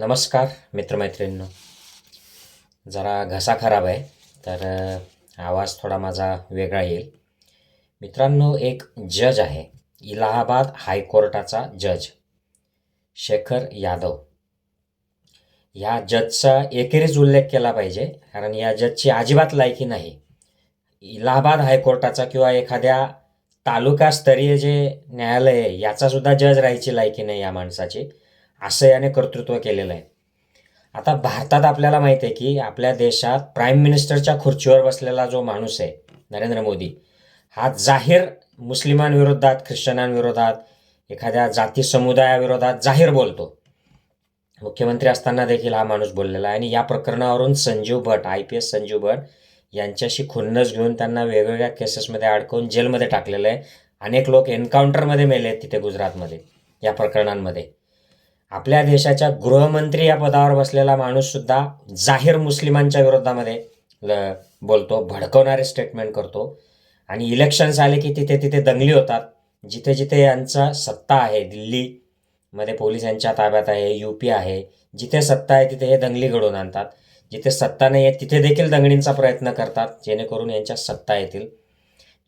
नमस्कार मित्रमैत्रिणींनो. जरा घसा खराब आहे तर आवाज थोडा माझा वेगळा येईल. मित्रांनो एक जज आहे इलाहाबाद हायकोर्टाचा जज शेखर यादव. या जजचा एकेरीच उल्लेख केला पाहिजे कारण या जजची अजिबात लायकी नाही. इलाहाबाद हायकोर्टाचा किंवा एखाद्या तालुकास्तरीय जे न्यायालय आहे याचासुद्धा जज राहायची लायकी नाही या माणसाची. असं याने कर्तृत्व केलेलं आहे. आता भारतात आपल्याला माहिती आहे की आपल्या देशात प्राईम मिनिस्टरच्या खुर्चीवर बसलेला जो माणूस आहे नरेंद्र मोदी हा जाहीर मुस्लिमांविरोधात ख्रिश्चनांविरोधात एखाद्या जाती समुदायाविरोधात जाहीर बोलतो. मुख्यमंत्री असताना देखील हा माणूस बोललेला आहे आणि या प्रकरणावरून Sanjiv Bhatt I P S Sanjiv Bhatt यांच्याशी खुन्नस घेऊन त्यांना वेगवेगळ्या केसेसमध्ये अडकवून जेलमध्ये टाकलेलं आहे. अनेक लोक एन्काउंटरमध्ये मेले आहेत तिथे गुजरातमध्ये या प्रकरणांमध्ये. आपल्या देशाच्या गृहमंत्री या पदावर बसलेला माणूससुद्धा जाहीर मुस्लिमांच्या विरोधामध्ये ल बोलतो भडकवणारे स्टेटमेंट करतो. आणि इलेक्शन्स आले की तिथे तिथे दंगली होतात. जिथे जिथे यांचा सत्ता आहे दिल्लीमध्ये पोलीस यांच्या ताब्यात आहे यू पी आहे जिथे सत्ता आहे तिथे हे दंगली घडवून आणतात. जिथे सत्ता नाही आहे तिथे देखील दंगलींचा प्रयत्न करतात जेणेकरून यांच्या सत्ता येतील.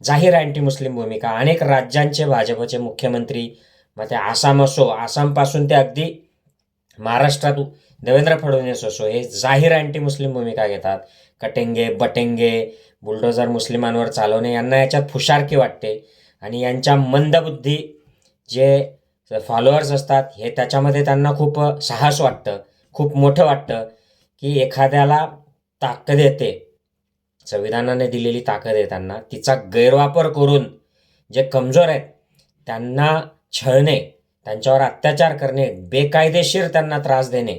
जाहीर अँटी मुस्लिम भूमिका. अनेक राज्यांचे भाजपचे मुख्यमंत्री मग ते आसाम असो आसामपासून ते अगदी महाराष्ट्रात देवेंद्र फडणवीस असो हे जाहीर अँटी मुस्लिम भूमिका घेतात. कटेंगे बटेंगे बुलडोजर मुस्लिमांवर चालवणे यांना याच्यात फुशारकी वाटते. आणि यांच्या मंदबुद्धी जे फॉलोअर्स असतात हे त्याच्यामध्ये त्यांना खूप साहस वाटतं खूप मोठं वाटतं की एखाद्याला ताकद येते. संविधानाने दिलेली ताकद आहे त्यांना. तिचा गैरवापर करून जे कमजोर आहेत त्यांना छळणे त्यांच्यावर अत्याचार करणे बेकायदेशीर त्यांना त्रास देणे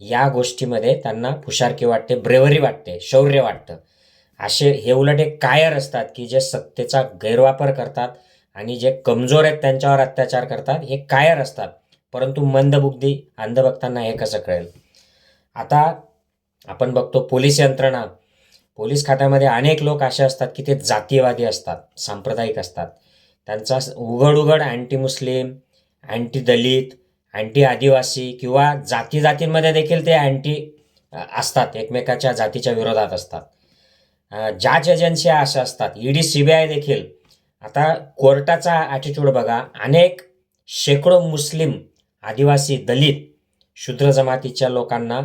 या गोष्टीमध्ये त्यांना फुशारकी वाटते ब्रेवरी वाटते शौर्य वाटतं. असे हे उलट एक कायर असतात की जे सत्तेचा गैरवापर करतात आणि जे कमजोर आहेत त्यांच्यावर अत्याचार करतात हे कायर असतात. परंतु मंदबुद्धी अंधभक्तांना हे कसं कळेल? आता आपण बघतो पोलीस यंत्रणा. पोलीस खात्यामध्ये अनेक लोक असे असतात की ते जातीयवादी असतात सांप्रदायिक असतात. त्यांचा उघड उघड anti Muslim anti Dalit anti Adivasi किंवा जाती जातींमध्ये देखील ते अँटी असतात एकमेकाच्या जातीच्या विरोधात असतात. अ, जाच एजन्सी अशा असतात ईडी सी बी आय देखील. आता कोर्टाचा ॲटिट्यूड बघा अनेक शेकडो मुस्लिम आदिवासी दलित शूद्र जमातीच्या लोकांना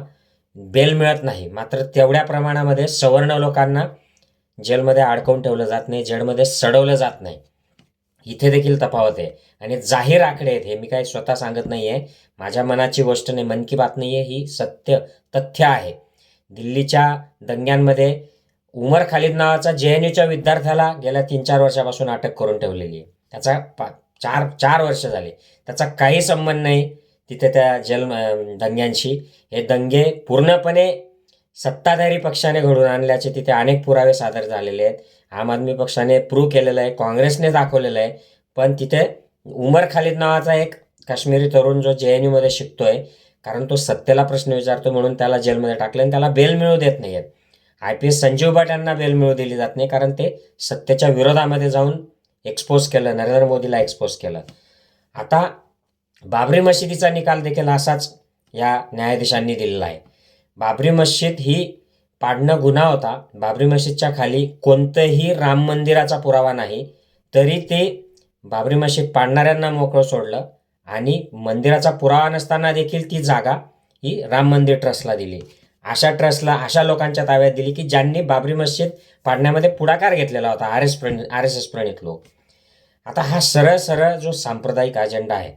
बेल मिळत नाही. मात्र तेवढ्या प्रमाणामध्ये सवर्ण लोकांना जेलमध्ये अडकवून ठेवलं जात नाही जेलमध्ये सडवलं जात नाही. इथे देखील तफावत आहे. आणि जाहीर आकडे आहेत हे मी काही स्वतः सांगत नाही आहे माझ्या मनाची गोष्ट नाही मन की बात नाही आहे ही सत्य तथ्य आहे. दिल्लीच्या दंग्यांमध्ये उमर खालिद नावाचा जे एन यूच्या विद्यार्थ्याला गेल्या तीन चार वर्षापासून अटक करून ठेवलेली आहे. त्याचा पा चार चार वर्ष झाले. त्याचा काही संबंध नाही तिथे त्या जल दंग्यांशी. हे दंगे पूर्णपणे सत्ताधारी पक्षाने घडून आणल्याचे तिथे अनेक पुरावे सादर झालेले आहेत. आम आदमी पक्षाने प्रूव्ह केलेलं आहे काँग्रेसने दाखवलेलं आहे. पण तिथे उमर खालिद नावाचा एक काश्मीरी तरुण जो जे एन यूमध्ये शिकतोय कारण तो सत्तेला प्रश्न विचारतो म्हणून त्याला जेलमध्ये टाकलं आणि त्याला बेल मिळू देत नाही आहेत. I P S Sanjiv Bhatt यांना बेल मिळू दिली जात नाही कारण ते सत्तेच्या विरोधामध्ये जाऊन एक्सपोज केलं नरेंद्र मोदीला एक्सपोज केलं. आता बाबरी मशिदीचा निकाल देखील असाच या न्यायाधीशांनी दिलेला आहे. बाबरी मस्जिद ही पाडणं गुन्हा होता. बाबरी मशीदच्या खाली कोणतंही राम मंदिराचा पुरावा नाही तरी ते बाबरी मशीद पाडणाऱ्यांना मोकळं सोडलं आणि मंदिराचा पुरावा नसताना देखील ती जागा ही राम मंदिर ट्रस्टला दिली. अशा ट्रस्टला अशा लोकांच्या ताब्यात दिली की ज्यांनी बाबरी मस्जिद पाडण्यामध्ये पुढाकार घेतलेला होता आर एस प्रणित आर एस एस प्रणित लोक. आता हा सरळ सरळ जो सांप्रदायिक अजेंडा आहे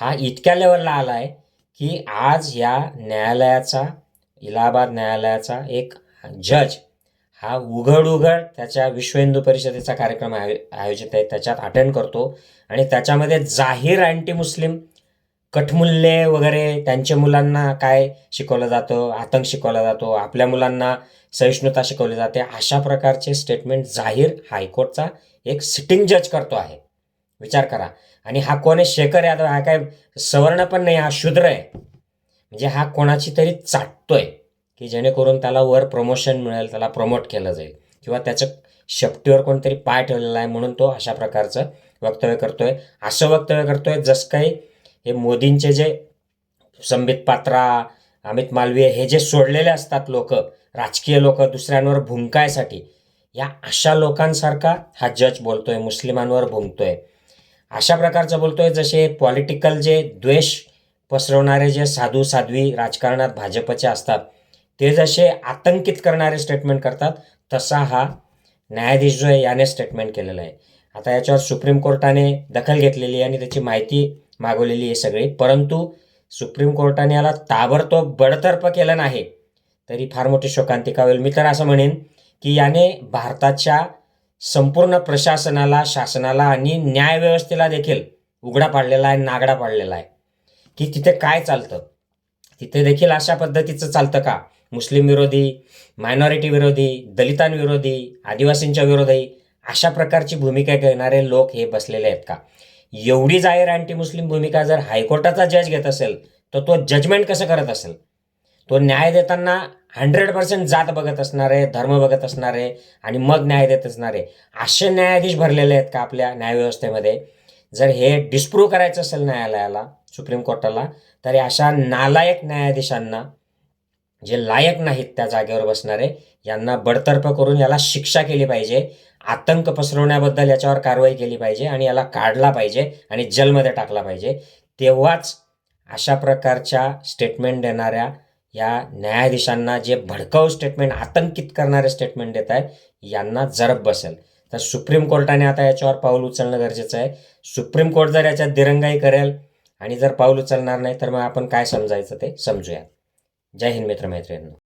हा इतक्या लेवलला आला आहे की आज या न्यायालयाचा इलाहाबाद न्यायालयाचा एक जज हा उघड उघड त्याच्या विश्व हिंदू परिषदेचा कार्यक्रम आयो आयोजित आहे त्याच्यात अटेंड करतो. आणि त्याच्यामध्ये जाहीर अँटी मुस्लिम कठमूल्ये वगैरे त्यांच्या मुलांना काय शिकवलं जातं आतंक शिकवला जातो आपल्या मुलांना सहिष्णुता शिकवली जाते अशा प्रकारचे स्टेटमेंट जाहीर हायकोर्टचा एक सिटिंग जज करतो आहे. विचार करा. आणि हा कोण आहे? शेखर यादव. हा काय सवर्ण पण नाही हा शूद्र आहे. म्हणजे हा कोणाची तरी चाटतोय की जेणेकरून त्याला वर प्रमोशन मिळेल त्याला प्रमोट केलं जाईल. किंवा त्याचं शेपटीवर कोणतरी पाय ठेवलेला आहे म्हणून तो अशा प्रकारचं वक्तव्य करतोय. असं वक्तव्य करतोय जसं काही हे मोदींचे जे संबित पात्रा अमित मालवीय हे जे सोडलेले असतात लोक राजकीय लोक दुसऱ्यांवर भुंकायसाठी या अशा लोकांसारखा हा जज बोलतोय मुस्लिमांवर भुंकतोय. अशा प्रकारचं बोलतोय जसे पॉलिटिकल जे द्वेष पसरवणारे जे साधू साध्वी राजकारणात भाजपचे असतात ते जसे आतंकित करणारे स्टेटमेंट करतात तसा हा न्यायाधीश जो आहे याने स्टेटमेंट केलेलं आहे. आता याच्यावर सुप्रीम कोर्टाने दखल घेतलेली आहे आणि त्याची माहिती मागवलेली आहे सगळी. परंतु सुप्रीम कोर्टाने याला ताबडतोब बडतर्फ केलं नाही तरी फार मोठी शोकांतिका होईल. मी तर असं म्हणेन की याने भारताच्या संपूर्ण प्रशासनाला शासनाला आणि न्यायव्यवस्थेला देखील उघडा पाडलेला आहे नागडा पाडलेला आहे. की तिथे काय चालतं? तिथे देखील अशा पद्धतीचं चालतं का? मुस्लिम विरोधी मायनॉरिटी विरोधी दलितांविरोधी आदिवासींच्या विरोधी अशा प्रकारची भूमिका घेणारे लोक हे बसलेले आहेत का? एवढी जाहीर अँटी मुस्लिम भूमिका जर हायकोर्टाचा जज घेत असेल तर तो जजमेंट कसं करत असेल? तो न्याय देताना हंड्रेड पर्सेंट जात बघत असणारे धर्म बघत असणारे आणि मग न्याय देत असणारे असे न्यायाधीश भरलेले आहेत का आपल्या न्यायव्यवस्थेमध्ये जर हे डिस्प्रूव्ह करायचं असेल न्यायालयाला सुप्रीम कोर्टाला तर अशा नालायक न्यायाधीशांना जे लायक नाहीत त्या जागेवर बसणारे यांना बडतर्फ करून याला शिक्षा केली पाहिजे आतंक पसरवण्याबद्दल याच्यावर कारवाई केली पाहिजे आणि याला काढला पाहिजे आणि जेलमध्ये टाकला पाहिजे तेव्हाच अशा प्रकारच्या स्टेटमेंट देणाऱ्या या न्यायाधीशांना जे भडकाऊ स्टेटमेंट आतंकित करणारे स्टेटमेंट देत आहेत यांना जरब बसेल. तर सुप्रीम कोर्टाने आता याच्यावर पाऊल उचलणं गरजेचं आहे. सुप्रीम कोर्ट जर याच्यात दिरंगाई करेल आणि जर पाऊल उचलणार नाही तर मग आपण काय समजायचं ते समजूया. जय हिंद मित्र मैत्रिणींनो.